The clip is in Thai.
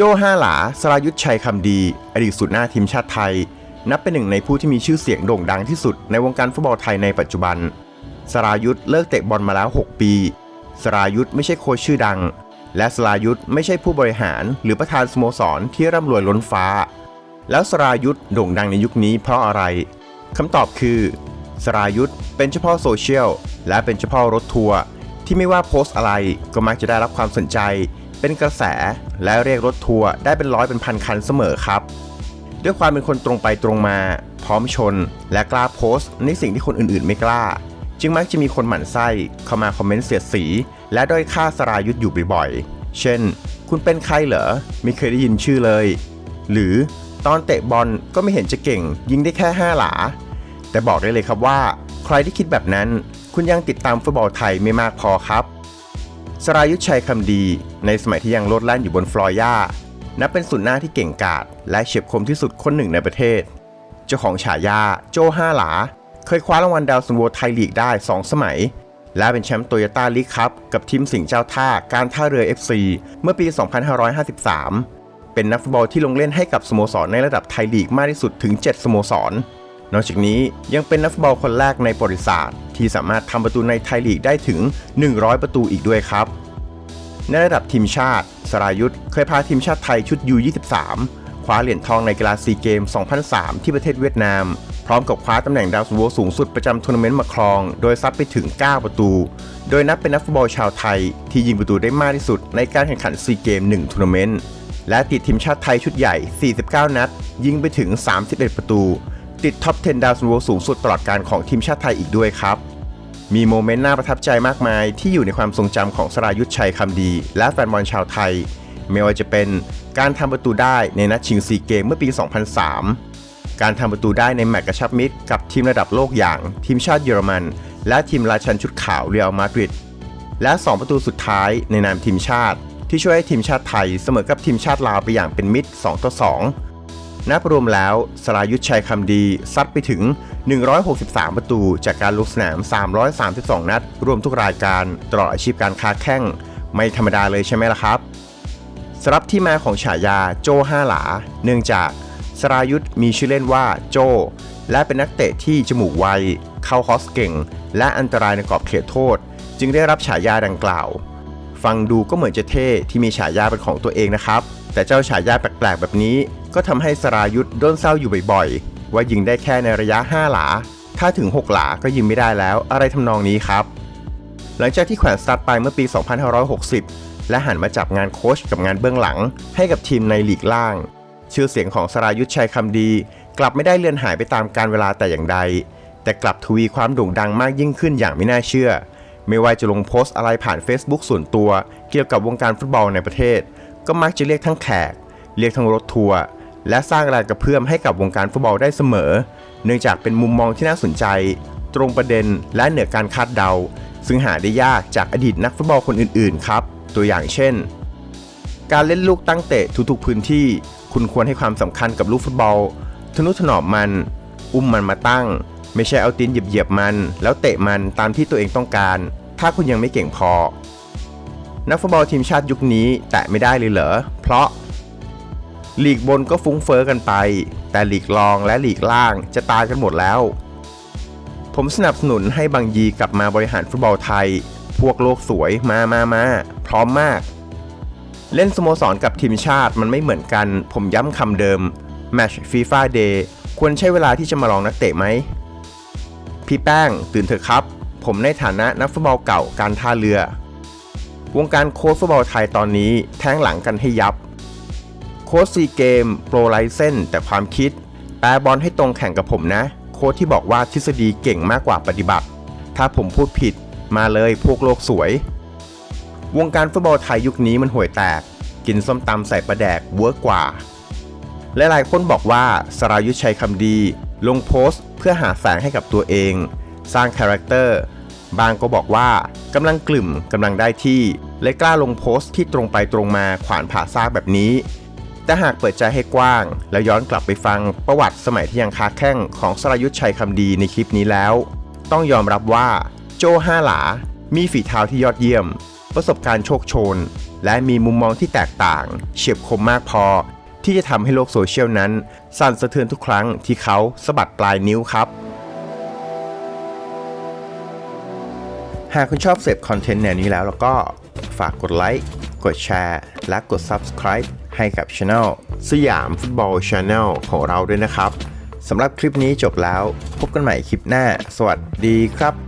โจห้าหลา สรายุทธชัยคำดี อดีตสุดหน้าทีมชาติไทย นับเป็นหนึ่งในผู้ที่มีชื่อเสียงโด่งดังที่สุดในวงการฟุตบอลไทยในปัจจุบัน สรายุทธเลิกเตะบอลมาแล้ว 6 ปี สรายุทธไม่ใช่โค้ชชื่อดัง และสรายุทธไม่ใช่ผู้บริหาร หรือประธานสโมสรที่ร่ำรวยล้นฟ้า แล้วสรายุทธโด่งดังในยุคนี้เพราะอะไรคำตอบคือ สรายุทธเป็นเฉพาะโซเชียลและเป็นเฉพาะรถทัวร์ที่ไม่ว่าโพสต์อะไรก็มักจะได้รับความสนใจ เป็นกระแสและเรียกรถทัวร์ได้เป็นร้อยเป็นพันคันเสมอครับ ด้วยความเป็นคนตรงไปตรงมา พร้อมชน และกล้าโพสต์ในสิ่งที่คนอื่นๆ ไม่กล้า จึงมักจะมีคนหมั่นไส้เข้ามาคอมเมนต์เสียดสี และด้อยค่าสรายุทธ์อยู่บ่อยๆ เช่น คุณเป็นใครเหรอไม่เคยได้ยินชื่อเลย หรือตอนเตะบอลก็ไม่เห็นจะเก่ง ยิงได้แค่ 5 หลา แต่บอกได้เลยครับว่า ใครที่คิดแบบนั้น คุณยังติดตามฟุตบอลไทยไม่มากพอครับ สรายุทธชัยคำดี ในสมัยที่ยังโลดแล่นอยู่บนฟลอร์ย่านับเป็นสุดหน้าที่เก่งกาจและเฉียบคมที่สุดคนหนึ่งในประเทศ เจ้าของฉายาโจห้าหลา เคยคว้ารางวัลดาวซันโวไทยลีกได้ 2 สมัย และเป็นแชมป์โตโยต้าลีกครับกับทีมสิงห์เจ้าท่าการท่าเรือ FC เมื่อปี 2553 เป็นนักฟุตบอลที่ลงเล่นให้กับสโมสรในระดับไทยลีกมากที่สุดถึง 7 สโมสรนอกจากนี้ยังเป็นนักฟุตบอลคนแรกในประวัติศาสตร์ ที่สามารถทำประตูในไทยลีกได้ถึง 100 ประตูอีกด้วยครับ ในระดับทีมชาติ สรายุทธเคยพาทีมชาติไทยชุด U23 คว้าเหรียญทองในกีฬาซีเกม 2003 ที่ประเทศเวียดนาม พร้อมกับคว้าตำแหน่งดาวซันโวสูงสุดประจำทัวร์นาเมนต์มาครอง โดยซัดไปถึง 9 ประตู โดยนับเป็นนักฟุตบอลชาวไทย ที่ยิงประตูได้มากที่สุดในการแข่งขันซีเกม 1 ทัวร์นาเมนต์และติดทีมชาติไทยชุดใหญ่ 49 นัด ยิงไปถึง 31 ประตู ติดท็อป 10 ดาวซันโวสูงสุดตลอดการของทีมชาติไทยอีกด้วยครับ มีโมเมนต์น่าประทับใจมากมายที่อยู่ในความทรงจำของสรายุทธชัยคำดี และแฟนบอลชาวไทย ไม่ว่าจะเป็นการทำประตูได้ในนัดชิงซีเกมเมื่อปี 2003 การทำประตูได้ในแมตช์กระชับมิตรกับทีมระดับโลกอย่าง ทีมชาติเยอรมัน และทีมราชันชุดขาวเรอัลมาดริดและ 2 ประตูสุดท้ายในนามทีมชาติ ที่ช่วยให้ทีมชาติไทยเสมอกับทีมชาติลาวไปอย่างเป็นมิตร 2 ต่อ 2 นับรวมแล้วสรายุทธชัยคำดีซัดไปถึง 163 ประตู จากการลงสนาม 332 นัด รวมทุกรายการตลอดอาชีพการค้าแข้ง ไม่ธรรมดาเลยใช่ไหมล่ะครับสำหรับที่มาของฉายาโจห้าหลา เนื่องจากสรายุทธมีชื่อเล่นว่าโจ และเป็นนักเตะที่จมูกไว เข้าคอสเก่ง และอันตรายในกรอบเขตโทษ จึงได้รับฉายาดังกล่าว ฟังดูก็เหมือนจะเท่ที่มีฉายาเป็นของตัวเองนะครับ แต่เจ้าฉายาแปลกๆแบบนี้ ก็ทำให้สรายุทธด้นเศร้าอยู่บ่อยๆ ว่ายิงได้แค่ในระยะ 5 หลา ถ้าถึง 6 หลาก็ยิงไม่ได้แล้วอะไรทำนองนี้ครับ หลังจากที่แขวนสตาร์ทไปเมื่อปี 2560 และหันมาจับงานโค้ชกับงานเบื้องหลัง ให้กับทีมในลีกล่าง ชื่อเสียงของสรายุทธชัยคำดี กลับไม่ได้เลือนหายไปตามกาลเวลาแต่อย่างใด แต่กลับทวีความโด่งดังมากยิ่งขึ้นอย่างไม่น่าเชื่อ ไม่ว่าจะลงโพสต์อะไรผ่าน Facebook ส่วนตัว เกี่ยวกับวงการฟุตบอลในประเทศ ก็มักจะเรียกทั้งแขกเรียกทั้งรถทัวร์ และสร้างแรงกระเพื่อมให้กับวงการฟุตบอลได้เสมอ เนื่องจากเป็นมุมมองที่น่าสนใจ ตรงประเด็นและเหนือการคาดเดา ซึ่งหาได้ยากจากอดีตนักฟุตบอลคนอื่นๆครับ ตัวอย่างเช่น การเล่นลูกตั้งเตะทุกๆพื้นที่ คุณควรให้ความสำคัญกับลูกฟุตบอล ทนุถนอมมัน อุ้มมันมาตั้ง ไม่ใช่เอาตีนเหยียบๆมัน แล้วเตะมันตามที่ตัวเองต้องการ ถ้าคุณยังไม่เก่งพอนักฟุตบอลทีมชาติยุคนี้แตะไม่ได้เลยเหรอ เพราะ หลีกบนก็ฟุ้งเฟอ้อกันไป แต่หลีกรองและหลีกล่างจะตายกันหมดแล้ว ผมสนับสนุนให้บางยีกลับมาบริหารฟุตบอลไทย พวกโลกสวยมามามาพร้อมมาก เล่นสโมสรกับทีมชาติมันไม่เหมือนกัน ผมย้ำคำเดิมแมชฟีฟ่าเดย์ควรใช้เวลาที่จะมาลองนักเตะไหม พี่แป้งตื่นเถอะครับ ผมในฐานะนักฟุตบอลเก่าการท่าเรือ วงการโค้ชฟุตบอลไทยตอนนี้แท้งหลังกันให้ยับ โค้ชซีเกมโปรไลเซนแต่ความคิดแปลบอลให้ตรงแข่งกับผมนะ โค้ชที่บอกว่าทฤษฎีเก่งมากกว่าปฏิบัติ ถ้าผมพูดผิดมาเลยพวกโลกสวย วงการฟุตบอลไทยยุคนี้มันห่วยแตก กินส้มตำใส่ปลาแดกเวิร์กกว่าและหลายคนบอกว่าสรายุชัยคำดี ลงโพสต์เพื่อหาแสงให้กับตัวเอง สร้างคาแรคเตอร์บางก็บอกว่ากำลังกลุ่มกำลังได้ที่เลยกล้าลงโพสต์ที่ตรงไปตรงมาขวานผ่าซากแบบนี้ แต่หากเปิดใจให้กว้าง แล้วย้อนกลับไปฟังประวัติสมัยที่ยังคาแข้งของสรายุทธชัยคำดีในคลิปนี้แล้ว ต้องยอมรับว่าโจห้าหลา มีฝีเท้าที่ยอดเยี่ยม ประสบการณ์โชคโชน และมีมุมมองที่แตกต่าง เฉียบคมมากพอ ที่จะทำให้โลกโซเชียลนั้น สั่นสะเทือนทุกครั้งที่เขาสะบัดปลายนิ้วครับหากคุณชอบเสพคอนเทนต์แนวนี้แล้วแล้วก็ฝากกดไลค์ กดแชร์ และกด Subscribe ให้กับช anel สยามฟุตบอลช n แนลของเราด้วยนะครับสำหรับคลิปนี้จบแล้ว พบกันใหม่คลิปหน้า สวัสดีครับ